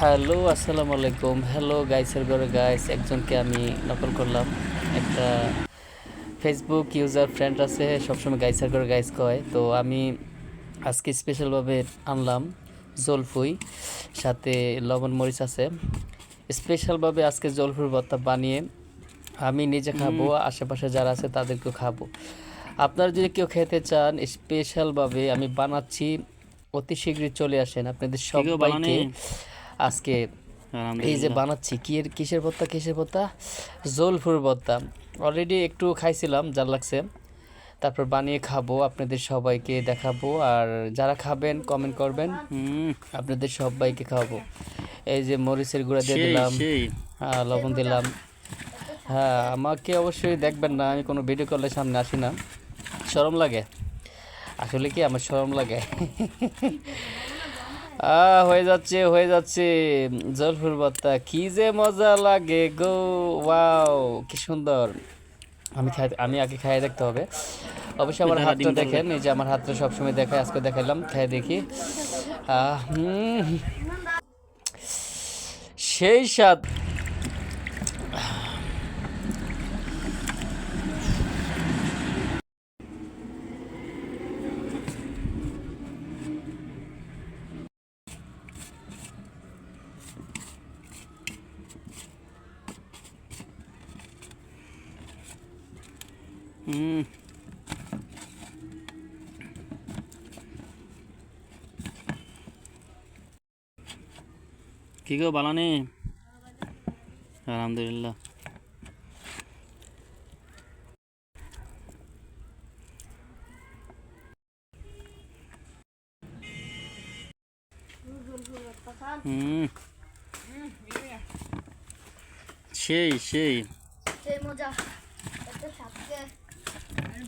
Hello আসসালামু আলাইকুম। Hello গাইসের ঘরে গাইস একজনকে আমি নকল করলাম। একটা ফেসবুক ইউজার ফ্রেন্ড আছে সবসময় গাইসের ঘরে গাইস কয়। তো আমি আজকে স্পেশালভাবে আনলাম জলফুই সাথে লবণ মরিচ আছে। স্পেশালভাবে আজকে জলফুই ভর্তা বানিয়ে আমি নিজে খাব আশেপাশে যারা আছে তাদেরকেও খাব। আপনারা যদি কেউ খেতে চান স্পেশালভাবে আমি বানাচ্ছি অতি শীঘ্রই চলে আসেন। আপনাদের সবাইকে? আজকে এই যে বানাচ্ছি কি এর কিসের ভর্তা কিসের ভর্তা? জোলফুর ভর্তা। অলরেডি একটু খাইছিলাম যার লাগছে। তারপর বানিয়ে খাব আপনাদের সবাইকে দেখাবো। আর যারা খাবেন কমেন্ট করবেন। আপনাদের সবাইকে খাওয়াবো। এই যে মরিচের গুঁড়া দিয়ে দিলাম। হ্যাঁ লবণ দিলাম। হ্যাঁ আমাকে অবশ্যই দেখবেন না আমি কোনো ভিডিও কলের সামনে আসি না। শরম লাগে। আসলে কি আমার শরম লাগে? হয়ে যাচ্ছে হয়ে যাচ্ছে। জলফুল ভর্তা কি যে মজা লাগে গো ওয়াও কি সুন্দর। আমি খাই আমি আগে খাইয়ে দেখতে হবে। অবশ্যই আমার হাতটা দেখেন এই যে আমার হাতটা সবসময় দেখায় আজকে দেখাইলাম খাই দেখি। আহ হুম। সেই স্বাদ। হুম কি গো বালানি? আলহামদুলিল্লাহ। হুম। সেই। সেই মজা।